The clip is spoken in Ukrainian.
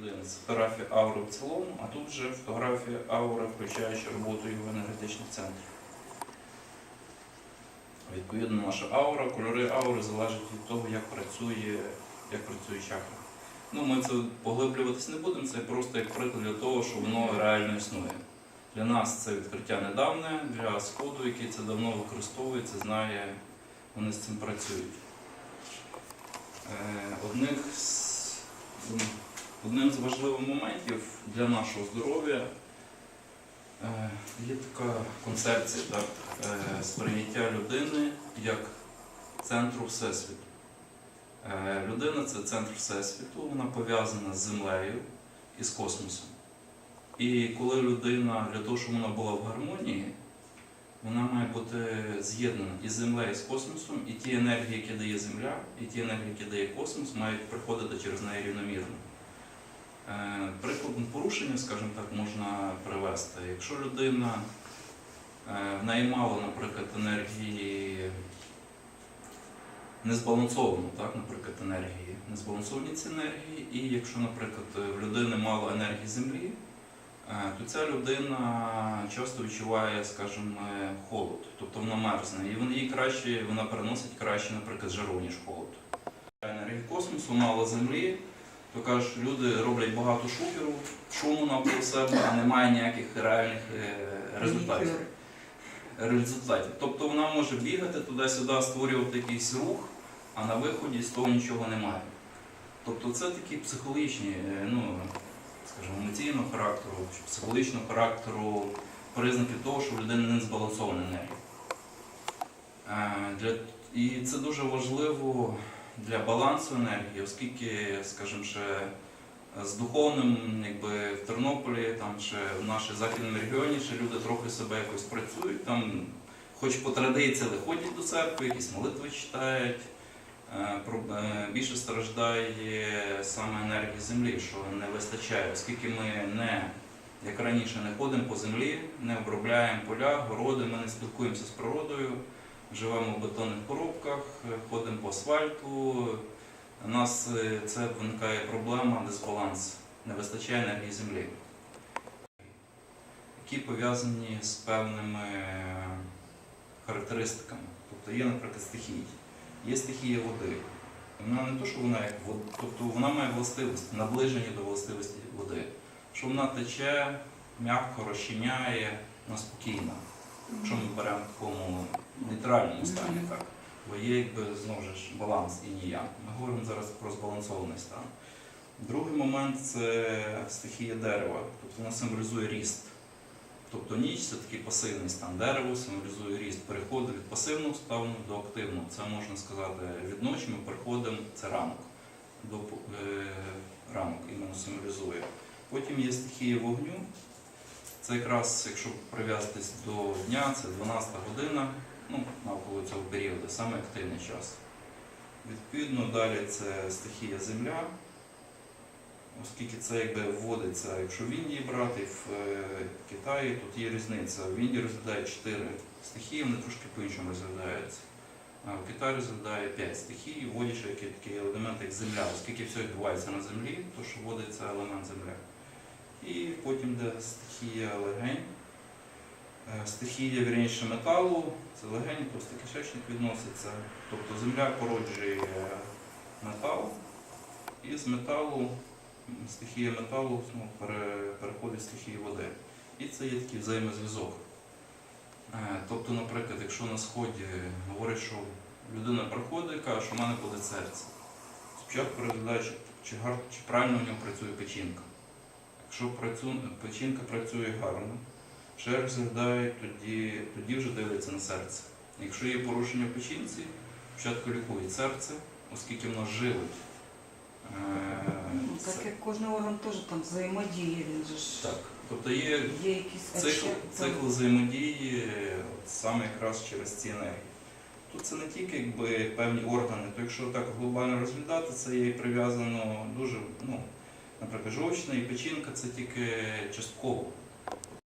людини. Це фотографія аури в цілому, а тут вже фотографія аури, включаючи роботу його енергетичних центрів. Відповідно, наша аура, кольори аури залежать від того, як працює, як працює чакра. Ну, ми це поглиблюватись не будемо, це просто як приклад для того, що воно реально існує. Для нас це відкриття недавне, для сходу, який це давно використовується, знає, вони з цим працюють. Е, Одних з, одним з важливих моментів для нашого здоров'я е, є така концепція так, е, сприйняття людини як центру Всесвіту. Е, Людина це центр Всесвіту, вона пов'язана з землею і з космосом. І коли людина для того, щоб вона була в гармонії, вона має бути з'єднана із землею, і з космосом, і ті енергії, які дає Земля, і ті енергії, які дає космос, мають приходити через неї рівномірно. Е, Прикладом порушення, скажімо так, можна привести. Якщо людина е, в неї мало, наприклад, енергії незбалансовано, так, наприклад, енергії, незбалансовані ці енергії, і якщо, наприклад, в людини мало енергії землі, е, то ця людина часто відчуває, скажімо, е, холод, тобто вона мерзне, і їй краще, вона переносить краще, наприклад, жару, ніж холод. Енергії космосу, мало землі, то кажуть, люди роблять багато шухеру, шуму навколо себе, а немає ніяких реальних е, результатів результатів. Тобто вона може бігати туди-сюди, створювати якийсь рух, а на виході з того нічого немає. Тобто це такі психологічні, е, ну, скажімо, емоційного характеру, психологічного характеру признаки того, що в людини не збалансована енергія. Е, і це дуже важливо для балансу енергії, оскільки, скажімо, ще з духовним, якби в Тернополі, там ще в нашій західному регіоні, ще люди трохи себе якось працюють. Там, хоч по традиції, але ходять до церкви, якісь молитви читають. Е, е, Більше страждає саме енергії землі, що не вистачає, оскільки ми не, як раніше, не ходимо по землі, не обробляємо поля, городи, ми не спілкуємося з природою, живемо в бетонних коробках, ходимо по асфальту, у нас е, це виникає проблема, дисбаланс, не вистачає енергії землі, які пов'язані з певними характеристиками. Тобто є, наприклад, стихії. Є стихія води. Вона не то, що вона як вода, тобто вона має властивості, наближені до властивості води. Що вона тече, м'яко розчиняє, вона спокійна. Якщо ми беремо в такому нейтральному стані, так. Бо є якби знову ж баланс і ніяк. Ми говоримо зараз про збалансований стан. Другий момент це стихія дерева, тобто вона символізує ріст. Тобто ніч це такий пасивний стан. Дерево символізує ріст. Переход від пасивного стану до активного. Це можна сказати від ночі ми переходимо, це ранок. До е, ранок іменно символізує. Потім є стихія вогню. Це якраз, якщо прив'язатись до дня, це 12 година, ну, навколо цього періоду, саме активний час. Відповідно, далі це стихія земля, оскільки це якби вводиться, якщо в Індії брати, в е, Китаї тут є різниця. В Індії розглядають 4 стихії, вони трошки по-іншому розглядаються. А в Китаї розглядає 5 стихій, вводячи які такі елементи, як земля, оскільки все відбувається на землі, то що вводиться елемент земля. І потім йде стихія легень. Е, Стихія вірніше металу, це легень, просто кишечник відноситься. Тобто земля породжує метал, і з металу, стихія металу ну, переходить в стихію води. І це є такий взаємозв'язок. Е, Тобто, наприклад, якщо на сході говорять, що людина приходить і каже, що в мене буде серце. Спочатку розглядає, чи, чи, чи правильно в нього працює печінка. Якщо працю- печінка працює гарно, ще розглядають, тоді, тоді вже дивляться на серце. Якщо є порушення в печінці, спочатку лікують серце, оскільки воно живить. е, Ну, Так це- як кожен орган теж там взаємодіє, він же ж Так. Тобто є є якісь цикл, цикл взаємодії от саме якраз через ці енергії. Тут це не тільки якби, певні органи, то якщо так глобально розглядати, це є прив'язано дуже, ну, наприклад, жовчна і печінка це тільки частково.